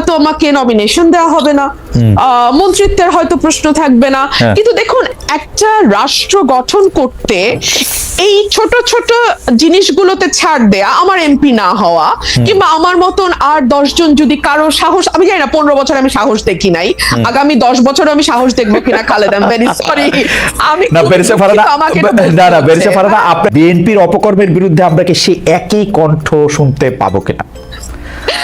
হয়তো আমাকে নমিনেশন দেওয়া হবে না। মন্ত্রিত্বের হয়তো প্রশ্ন থাকবে না। হ্যাঁ। কিন্তু দেখুন একটা রাষ্ট্র গঠন করতে এই ছোট ছোট জিনিসগুলোতে ছাড় দেয়া আমার এমপি না হওয়া কিংবা আমার মতন আর দশজন যদি কারও সাহস আমি জানি না পনেরো বছর আমি সাহস দেখি নাই। আগামী দশ বছর আমি সাহস দেখব কিনা খালেদ ভেরি সরি আমি না বেরেসে বলতে না না বেরেসে। ফারানা বিএনপির অপকর্মের বিরুদ্ধে আমরা কি সেই একই কণ্ঠ শুনতে পাবো কিনা?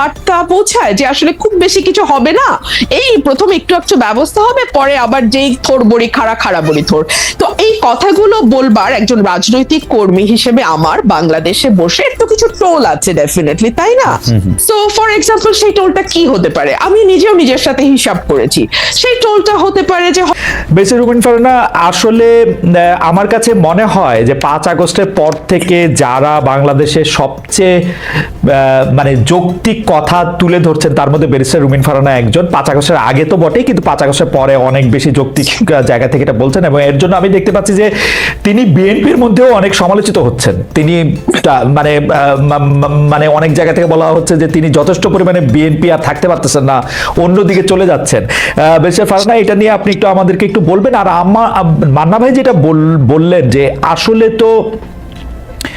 বার্তা পৌঁছায় যে আসলে খুব বেশি কিছু হবে না। এই প্রথম একটু একটু ব্যবস্থা হবে পরে আবার যেই থোর বড়ি খাড়া খাড়া বড়ি থোর। তো এই কথাগুলো বলবার একজন রাজনৈতিক কর্মী হিসেবে আমার বাংলাদেশে বসে একটু কিছু টোল আছে ডেফিনেটলি তাই না? সো ফর এক্সাম্পল সেই টোলটা কি হতে পারে? আমি নিজেও নিজের সাথে হিসাব করেছি। সেই টোলটা হতে পারে যে বেসি রুবিন ফারানা আসলে আমার কাছে মনে হয় যে পাঁচ আগস্টের পর থেকে যারা বাংলাদেশের সবচেয়ে মানে যৌক্তিক কথা তুলে ধরছেন, তার মধ্যে ব্যারিস্টার রুমিন ফারানা একজন। পাঁচ আগস্টের আগে তো বটেই, কিন্তু পাঁচ আগস্টের পরে অনেক বেশি যৌক্তিক জায়গা থেকে এটা বলছেন এবং এর জন্য আমি দেখতে পাচ্ছি যে তিনি বিএনপির মধ্যেও অনেক সমালোচিত হচ্ছেন। তিনি মানে মানে অনেক জায়গা থেকে বলা হচ্ছে যে তিনি যথেষ্ট পরিমাণে বিএনপি আর থাকতে পারতেছেন না, অন্যদিকে চলে যাচ্ছেন। বেশি ফারানা, এটা নিয়ে আপনি একটু আমাদেরকে একটু বলবেন। আর আমার মান্না ভাই যেটা বল- বললেন যে আসলে তো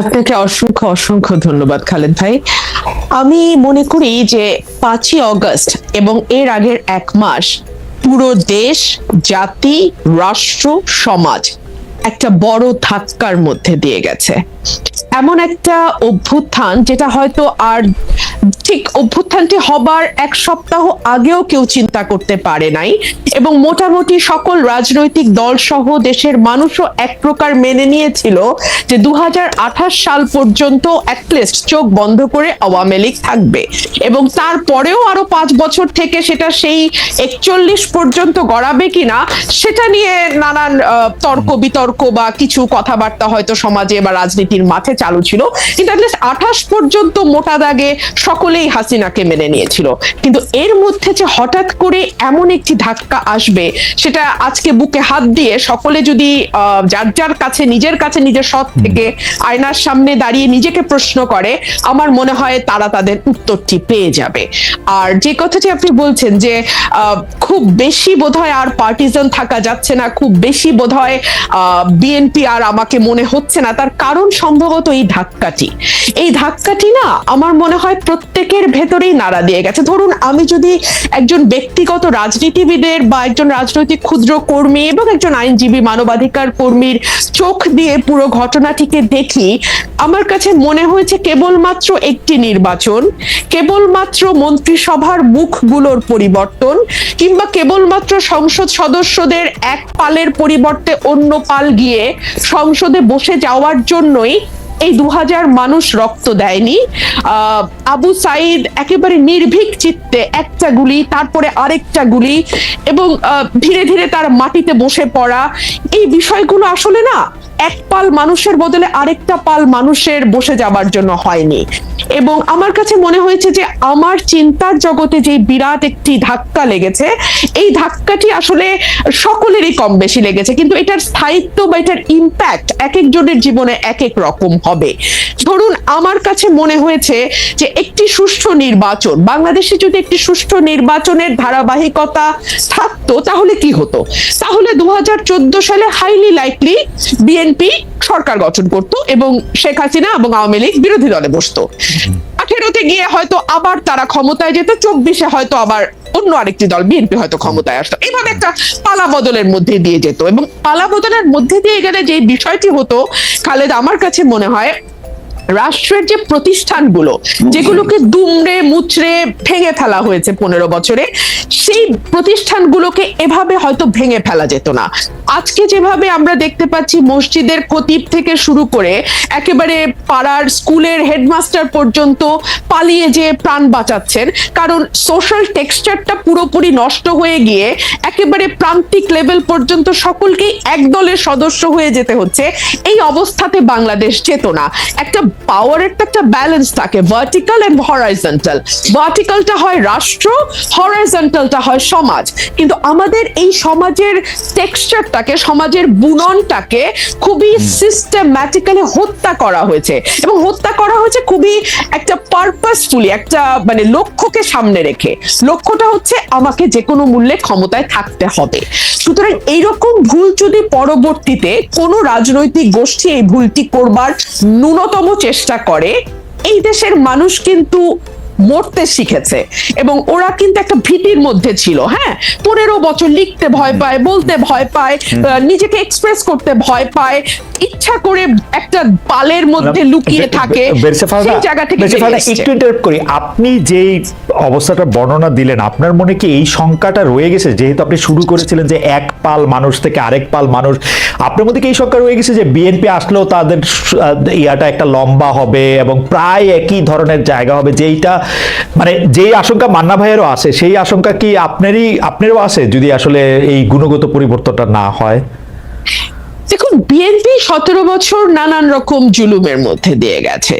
আপনাকে অসংখ্য অসংখ্য ধন্যবাদ, খালেদ ভাই। আমি মনে করি যে পাঁচই অগস্ট এবং এর আগের এক মাস পুরো দেশ, জাতি, রাষ্ট্র, সমাজ একটা বড় ধাক্কার মধ্যে দিয়ে গেছে। এমন একটা অভ্যুত্থান যেটা হয়তো আর ঠিক অভ্যুত্থানটি হবার এক সপ্তাহ আগেও কেউ চিন্তা করতে পারে নাই এবং মোটামুটি সকল রাজনৈতিক দল সহ দেশের মানুষও এক প্রকার মেনে নিয়েছিল যে দু সাল পর্যন্ত অ্যাটলিস্ট চোখ বন্ধ করে আওয়ামী লীগ থাকবে। এবং তারপরেও আরও পাঁচ বছর থেকে সেটা সেই একচল্লিশ পর্যন্ত গড়াবে কিনা সেটা নিয়ে নানান তর্ক বিতর্ক বা কিছু কথাবার্তা হয়তো সমাজে বা রাজনীতির মাঠে চালু ছিল। কিন্তু অ্যাটলিস্ট আঠাশ পর্যন্ত মোটা দাগে সকলেই হাসিনাকে মেনে নিয়েছিল। কিন্তু এর মধ্যে যে হঠাৎ করে এমন একটি ধাক্কা আসবে সেটা আজকে বুকে হাত দিয়ে সকলে যদি যার যার কাছে নিজের কাছে নিজের সৎ থেকে আয়নার সামনে দাঁড়িয়ে নিজেকে প্রশ্ন করে আমার মনে হয় তারা তাদের উত্তরটি পেয়ে যাবে। আর যে কথাটি আপনি বলছেন যে আহ, খুব বেশি বোধহয় আর পার্টিজান থাকা যাচ্ছে না খুব বেশি বোধহয় বিএনপি আর আমাকে মনে হচ্ছে না তার কারণ সম্ভবত এই ধাক্কাটি। এই ধাক্কাটি না আমার মনে হয় প্রত্যেকের ভেতরেই নাড়া দিয়ে গেছে। ধরুন আমি যদি একজন ব্যক্তিগত রাজনীতিবিদের বা একজন রাজনৈতিক ক্ষুদ্র কর্মী এবং একজন আইনজীবী, মানবাধিকার কর্মীর চোখ দিয়ে পুরো ঘটনাটিকে দেখি, আমার কাছে মনে হয়েছে কেবলমাত্র একটি নির্বাচন, কেবলমাত্র মন্ত্রিসভার মুখগুলোর পরিবর্তন কিংবা কেবলমাত্র সংসদ সদস্যদের এক পালের পরিবর্তে অন্য পাল গিয়ে সংসদে বসে যাওয়ার জন্যই এই দু হাজার মানুষ রক্ত দেয়নি। আবু সাইদ একেবারে নির্ভীক চিত্তে একটা গুলি, তারপরে আরেকটা গুলি এবং ধীরে ধীরে তার মাটিতে বসে পড়া। এই বিষয়গুলো আসলে না, এক পাল মানুষের বদলে আরেকটা পাল মানুষের বসে যাবার জন্য হয়নি। এবং আমার কাছে মনে হয়েছে যে, আমার চিন্তার জগতে যে বিরাট একটি ধাক্কা লেগেছে, এই ধাক্কাটি আসলে সকলেরই কম বেশি লেগেছে। কিন্তু এটার স্থায়িত্ব বা এটার ইম্প্যাক্ট এক একজনের জীবনে এক এক রকম হবে। ধরুন আমার কাছে মনে হয়েছে যে একটি সুষ্ঠু নির্বাচন বাংলাদেশে যদি একটি সুষ্ঠু নির্বাচনের ধারাবাহিকতা থাকতো তাহলে কি হতো? তাহলে দু হাজার চোদ্দ সালে হাইলি লাইকলি বিএনপি সরকার গঠন করত এবং শেখ হাসিনা এবং আওয়ামী লীগ বিরোধী দলে বসতো। আঠেরোতে গিয়ে হয়তো আবার তারা ক্ষমতায় যেত চব্বিশে হয়তো আবার অন্য আরেকটি দল বিএনপি হয়তো ক্ষমতায় আসতো। এভাবে একটা পালা বদলের মধ্যে দিয়ে যেত এবং পালা বদলের মধ্যে দিয়ে গেলে যে বিষয়টি হতো, খালেদ, আমার কাছে মনে হয় রাষ্ট্রের যে প্রতিষ্ঠানগুলো, যেগুলোকে দুমড়ে, মুচড়ে ভেঙে ফেলা হয়েছে পনেরো বছরে সেই প্রতিষ্ঠানগুলোকে এভাবে হয়তো ভেঙে ফেলা যেত না। আজকে যেভাবে আমরা দেখতে পাচ্ছি মসজিদের খতিব থেকে শুরু করে একেবারে পাড়ার স্কুলের হেডমাস্টার পর্যন্ত পালিয়ে যে প্রাণ বাঁচাচ্ছেন। কারণ সোশ্যাল টেক্সচারটা পুরোপুরি নষ্ট হয়ে গিয়ে একেবারে প্রান্তিক লেভেল পর্যন্ত সকলকেই এক দলের সদস্য হয়ে যেতে হচ্ছে। এই অবস্থাতে বাংলাদেশ যেত না। একটা পাওয়ারের তো একটা ব্যালেন্স থাকে ভার্টিক্যাল এন্ড হরাইজন্টাল ভার্টিক্যালটা হয় রাষ্ট্র হরাইজন্টালটা হয় সমাজ। কিন্তু আমাদের এই সমাজের টেক্সচারটাকে সমাজের বুননটাকে খুবই সিস্টেম্যাটিক্যালি হত্যা করা হয়েছে। এবং হত্যা করা হয়েছে খুবই একটা পারপাসফুলি একটা মানে লক্ষ্যকে সামনে রেখে। লক্ষ্যটা হচ্ছে আমাকে যে কোনো মূল্যে ক্ষমতায় থাকতে হবে। সুতরাং এইরকম ভুল যদি পরবর্তীতে কোনো রাজনৈতিক গোষ্ঠী এই ভুলটি করবার ন্যূনতম চেষ্টা করে এই দেশের মানুষ কিন্তু মরতে শিখেছে। এবং ওরা কিন্তু একটা ভীতির মধ্যে ছিল হ্যাঁ? পনেরো বছর লিখতে ভয় পায় বলতে ভয় পায় নিজেকে এক্সপ্রেস করতে ভয় পায় ইচ্ছা করে একটা পালের মধ্যে লুকিয়ে থাকে সেই জায়গা। একটু ইন্টারাপ্ট করি। আপনি যেই অবস্থাটা বর্ণনা দিলেন আপনার মনে কি এই শঙ্কাটা রয়ে গেছে? যেহেতু আপনি শুরু করেছিলেন যে এক পাল মানুষ থেকে আরেক পাল মানুষ আপনার মধ্যে কি এই শঙ্কা রয়ে গেছে যে বিএনপি আসলেও তাদের ইয়াটা একটা লম্বা হবে এবং প্রায় একই ধরনের জায়গা হবে যেইটা মানে যেই আশঙ্কা মান্না ভাইয়েরও আছে, সেই আশঙ্কা কি আপনারই, আপনারও আছে যদি আসলে এই গুণগত পরিবর্তনটা না হয়? দেখুন বিএনপি সতেরো বছর নানান রকম জুলুমের মধ্যে দিয়ে গেছে।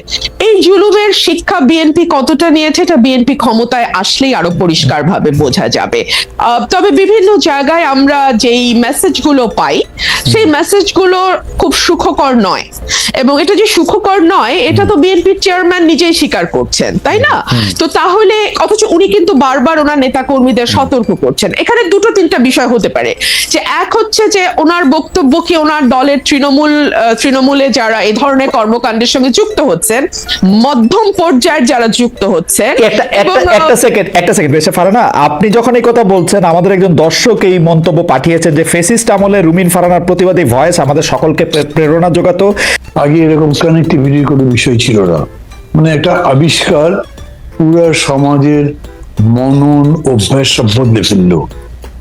এই জুলুমের শিক্ষা বিএনপি কতটা নিয়েছে এটা বিএনপি ক্ষমতায় আসলেই আরও পরিষ্কার ভাবে বোঝা যাবে। তবে বিভিন্ন জায়গায় আমরা যেই মেসেজগুলো পাই সেই মেসেজগুলো খুব সুখকর নয়। এবং এটা যে সুখকর নয় এটা তো বিএনপির চেয়ারম্যান নিজেই স্বীকার করছেন তাই না? তো তাহলে অথচ উনি কিন্তু বারবার ওনার নেতা কর্মীদের সতর্ক করছেন। এখানে দুটো তিনটা বিষয় হতে পারে। যে এক হচ্ছে যে ওনার বক্তব্য কি ওনার দলের তৃণমূল তৃণমূলে যারা এই ধরনের কর্মকাণ্ডের সঙ্গে যুক্ত হচ্ছেন মধ্যম পর্যায়ের যারা যুক্ত হচ্ছেন একটা সেকেন্ড একটা সেকেন্ড বেশি ফারানা আপনি যখন এই কথা বলছেন আমাদের একজন দর্শক এই মন্তব্য পাঠিয়েছেন যে ফেসিস্ট আমলে রুমিন ফারানার প্রতিবাদী ভয়েস আমাদের সকলকে প্রেরণা যোগাতো। আগে এরকম কানেক্টিভিটির কোনো বিষয় ছিল না। মানে একটা আবিষ্কার পুরো সমাজের মনন অভ্যাস সব বদলে ফেলল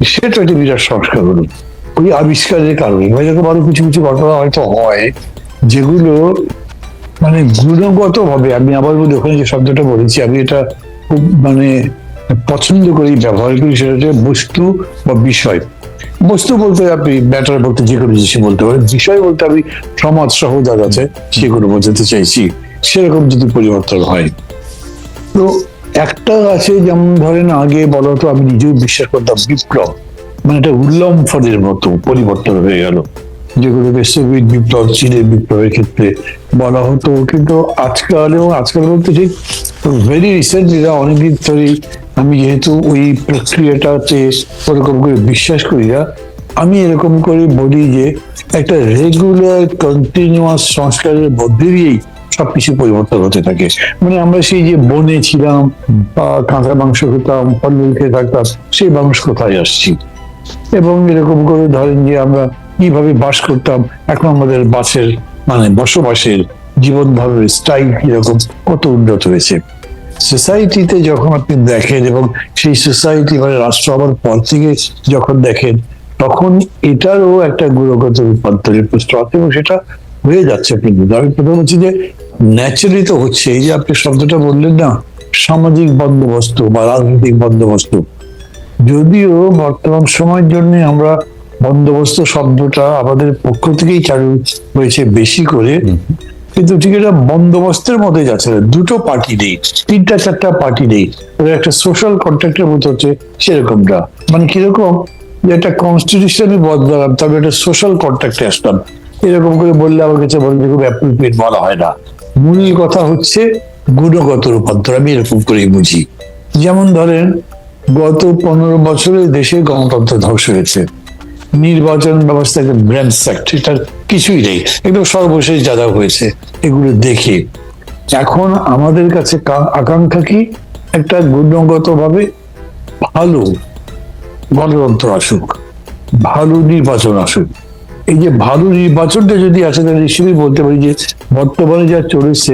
সেটা একটা বিরাট সংস্কার হলো। ওই আবিষ্কারের কারণে। বা এরকম আরও কিছু কিছু ঘটনা হয়তো হয়, যেগুলো মানে গুণগত ভাবে আমি আবার বলি ওখানে যে শব্দটা বলেছি, আমি এটা খুব মানে পছন্দ করি, ব্যবহার করি, সেটা হচ্ছে বস্তু বা বিষয়। বস্তু বলতে আপনি ব্যাটার বলতে যে কোনো জিনিস বলতে পারেন। বিষয় বলতে আমি সমাজ সহজাত আছে, সেগুলো বোঝাতে চাইছি। সেরকম যদি পরিবর্তন হয়। তো একটা আছে, যেমন ধরেন আগে বলতো আমি নিজেও বিশ্বাস করতাম বিপ্লব। মানে একটা উল্লম্ফনের মতো পরিবর্তন হয়ে গেল। যেগুলোকে সোভিয়েত বিপ্লব, চীনের বিপ্লবের ক্ষেত্রে বলা হতো, কিন্তু আজকাল এবং আজকাল বলতে ঠিক ভেরি রিসেন্ট এটা অনেকদিন ধরেই আমি যেহেতু ওই প্রক্রিয়াটাতে ওরকম করে বিশ্বাস করি না, আমি এরকম করে বলি যে একটা রেগুলার কন্টিনিউয়াস সংস্কারের মধ্যে দিয়েই সবকিছু পরিবর্তন হতে থাকে। মানে আমরা সেই যে বনে ছিলাম বা কাঁচা মাংস খেতাম ফল মূল খেয়ে থাকতাম, সেই মাংস কোথায় আসছি? এবং এরকম করে ধরেন যে আমরা কীভাবে বাস করতাম, এখন আমাদের বাসের মানে বসবাসের জীবন ধারণের স্টাইল কীরকম, কত উন্নত হয়েছে। সোসাইটিতে যখন আপনি দেখেন এবং সেই সোসাইটি মানে রাষ্ট্র হওয়ার পর থেকে যখন দেখেন, তখন এটারও একটা গুণগত রূপান্তরের প্রশ্ন আছে এবং সেটা হয়ে যাচ্ছে কিন্তু। আমি প্রথম হচ্ছে যে ন্যাচারালি তো হচ্ছে এই যে আপনি শব্দটা বললেন না, সামাজিক বন্দোবস্ত বা রাজনৈতিক বন্দোবস্ত। যদিও বর্তমান সময়ের জন্য আমরা বন্দোবস্ত শব্দটা আমাদের পক্ষ থেকেই চালু হয়েছে বেশি করে। কিন্তু ঠিক এটা বন্দোবস্তের মধ্যে যাচ্ছে না। দুটো পার্টি নেই তিনটা চারটা পার্টি নেই। একটা সোশ্যাল কন্ট্রাক্টের মতো হচ্ছে সেরকমটা। মানে কীরকম? যে একটা কনস্টিটিউশনই বদলাম তবে একটা সোশ্যাল কন্ট্রাক্টে আসলাম এরকম করে বললে আমার কাছে বলে যে খুব অ্যাপ্রোপ্রিয়েট বলা হয় না। মূল কথা হচ্ছে গুণগত রূপান্তর আমি এরকম করেই বুঝি। যেমন ধরেন গত পনেরো বছরে দেশে গণতন্ত্র ধ্বংস হয়েছে। নির্বাচন ব্যবস্থা একটা ব্র্যান্ড সেক্ট এটার কিছুই নেই। একদম সর্বশেষ যা যা হয়েছে, এগুলো দেখে। এখন আমাদের কাছে আকাঙ্ক্ষা কি? একটা গুণগত ভাবে ভালো গণতন্ত্র আসুক, ভালো নির্বাচন আসুক। এই যে ভালো নির্বাচনটা যদি আসে, তাহলে নিশ্চয়ই বলতে পারি যে বর্তমানে যা চলেছে,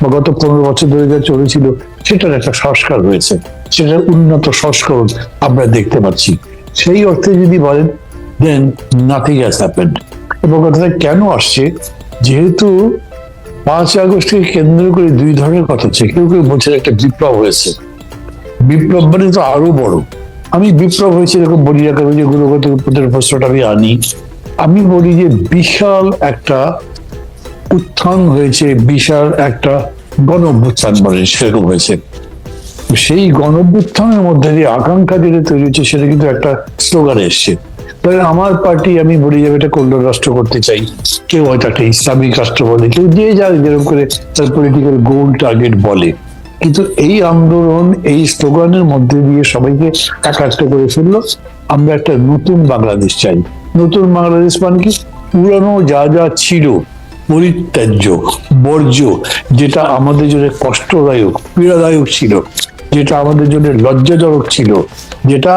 বা গত পনেরো বছর ধরে যা চলেছিল, সেটার একটা সংস্কার হয়েছে। সেটার উন্নত সংস্করণ আমরা দেখতে পাচ্ছি। সেই অর্থে যদি বলেন দেন নাথিং হ্যাজ হ্যাপেন্ড এবং কথাটা কেন আসছে? যেহেতু পাঁচ আগস্টকে কেন্দ্র করে দুই ধরনের কথা হচ্ছে কেউ কেউ বলছেন একটা বিপ্লব হয়েছে। বিপ্লব মানে তো আরও বড়। আমি বিপ্লব হয়েছে এরকম বলি না, কারণ যে গুণগত উপদের প্রশ্নটা আমি আনি। আমি বলি যে বিশাল একটা উত্থান হয়েছে, বিশাল একটা গণ অভ্যুত্থান বলে সেরকম হয়েছে। সেই গণ অভ্যুত্থানের মধ্যে যে আকাঙ্ক্ষা যেটা তৈরি হচ্ছে, সেটা কিন্তু একটা স্লোগান এসছে। তাহলে আমার পার্টি আমি বলি যাবে এটা কল্যাণ রাষ্ট্র করতে চাই। কেউ হয়তো একটা ইসলামিক রাষ্ট্র বলে, কেউ যে যার যেরকম করে তার পলিটিক্যাল গোল টার্গেট বলে। কিন্তু এই আন্দোলন, এই স্লোগানের মধ্যে দিয়ে সবাইকে একাত্ম করে ফেলল। আমরা একটা নতুন বাংলাদেশ চাই। নতুন বাংলাদেশ মানে কি? পুরানো যা যা ছিল, পরিত্যাজ্য, বর্জ্য, যেটা আমাদের জন্য কষ্টদায়ক, পীড়াদায়ক ছিল যেটা আমাদের জন্য লজ্জাজনক ছিল, যেটা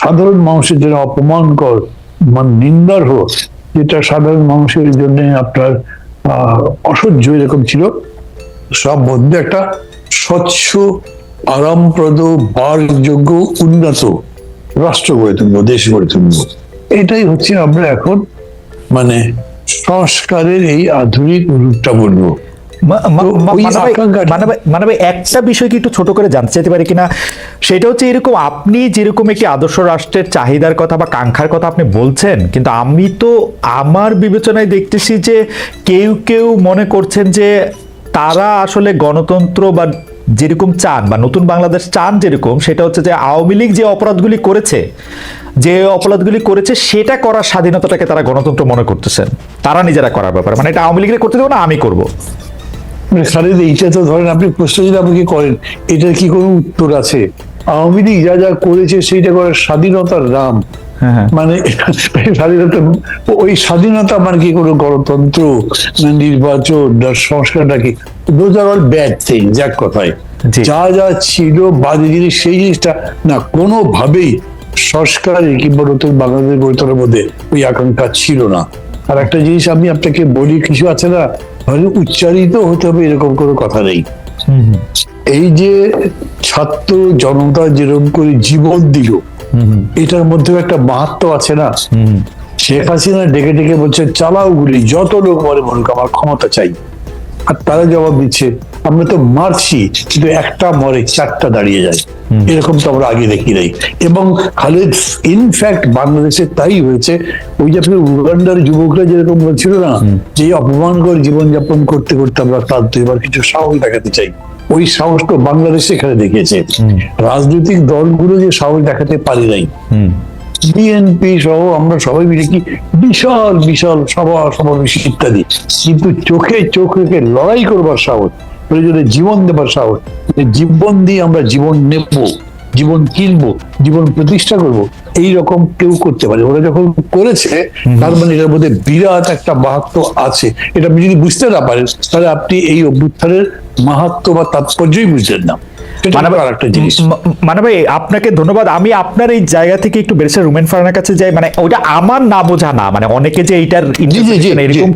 সাধারণ মানুষের জন্য অপমানকর মানে নিন্দার হোক যেটা সাধারণ মানুষের জন্য আপনার অসহ্য এরকম ছিল। সব মধ্যে একটা স্বচ্ছ, আরামপ্রদ বারযোগ্য উন্নত রাষ্ট্র গড়ে তুলবো, দেশ গড়ে তুলবো। এটাই হচ্ছে আমরা এখন মানে সংস্কারের এই আধুনিক রূপটা বলব। মানা ভাই- একটা বিষয় কি একটু ছোট করে জানতে চাইতে পারি কিনা? সেটা হচ্ছে এরকম আপনি যেরকম একটি আদর্শ রাষ্ট্রের চাহিদার কথা বা কাঙ্ক্ষার কথা আপনি বলছেন কিন্তু আমি তো আমার বিবেচনায় দেখতেছি যে কেউ কেউ মনে করছেন যে তারা আসলে গণতন্ত্র বা যেরকম চান বা নতুন বাংলাদেশ চান যেরকম সেটা হচ্ছে যে আওয়ামী লীগ যে অপরাধগুলি করেছে যে অপরাধগুলি করেছে সেটা করার স্বাধীনতাটাকে তারা গণতন্ত্র মনে করতেছেন। তারা নিজেরা করার ব্যাপারে মানে এটা আওয়ামী লীগের করতে দেবো না আমি করব। মানে খালিদ এইটা তো ধরেন আপনি প্রশ্ন যদি আমাকে করেন এটার কি কোনো উত্তর আছে? আওয়ামী লীগ যা যা করেছে সেইটা করার স্বাধীনতার নাম। হ্যাঁ, হ্যাঁ। মানে স্বাধীনতা ওই স্বাধীনতা মানে কি কোনো গণতন্ত্র না নির্বাচন না সংস্কারটা কি? Those are all bad thing যাক কথায়। যা যা ছিল বাজে জিনিস সেই জিনিসটা না কোনোভাবেই সংস্কার কিংবা নতুন বাংলাদেশ গড়ে মধ্যে ওই আকাঙ্ক্ষা ছিল না। আর একটা জিনিস আমি আপনাকে বলি কিছু আছে না মানে উচ্চারিত হতে হবে এরকম কোনো কথা নেই। এই যে ছাত্র জনতা যেরকম করে জীবন দিল এটার মধ্যে একটা মাহাত্ম আছে না? শেখ হাসিনা ডেকে ডেকে বলছে চালাও গুলি যত লোক মরে মরুক আমার ক্ষমতা চাই। আর তারা জবাব দিচ্ছে আমরা তো মারছি কিন্তু একটা মরে চারটা দাঁড়িয়ে যায়। এরকম তো আমরা আগে দেখি নাই। এবং খালিদ ইনফ্যাক্ট বাংলাদেশে তাই হয়েছে। ওই যে আপনি উগান্ডার যুবকরা যেরকম বলছিল না যে অপমানকর জীবনযাপন করতে করতে আমরা ক্লান্ত। এবার কিছু সাহস দেখাতে চাই। ওই সাহসটা বাংলাদেশে এখানে দেখিয়েছে। রাজনৈতিক দলগুলো যে সাহস দেখাতে পারি নাই। বিএনপি সহ আমরা সবাই মিলে কি বিশাল বিশাল সভা সমাবেশ ইত্যাদি। কিন্তু চোখে চোখ রেখে লড়াই করবার সাহস প্রয়োজনে জীবন দেবার সাহস। জীবন দিয়ে আমরা জীবন নেব জীবন কিনবো জীবন প্রতিষ্ঠা করব এই রকম কেউ করতে পারে। ওরা যখন করেছে তার মানে এটার মধ্যে বিরাট একটা মাহাত্ম আছে। এটা আপনি যদি বুঝতে না পারেন তাহলে আপনি এই অভ্যুত্থানের মাহাত্ম বা তাৎপর্যই বুঝলেন না। মানে মানে ভাই আপনাকে ধন্যবাদ। আমি আপনার এই জায়গা থেকে একটু বেরেসা রুমেন ফারানার কাছে যাই। মানে ওটা আমার না বোঝা না। মানে অনেকে যে এইটার। এরকম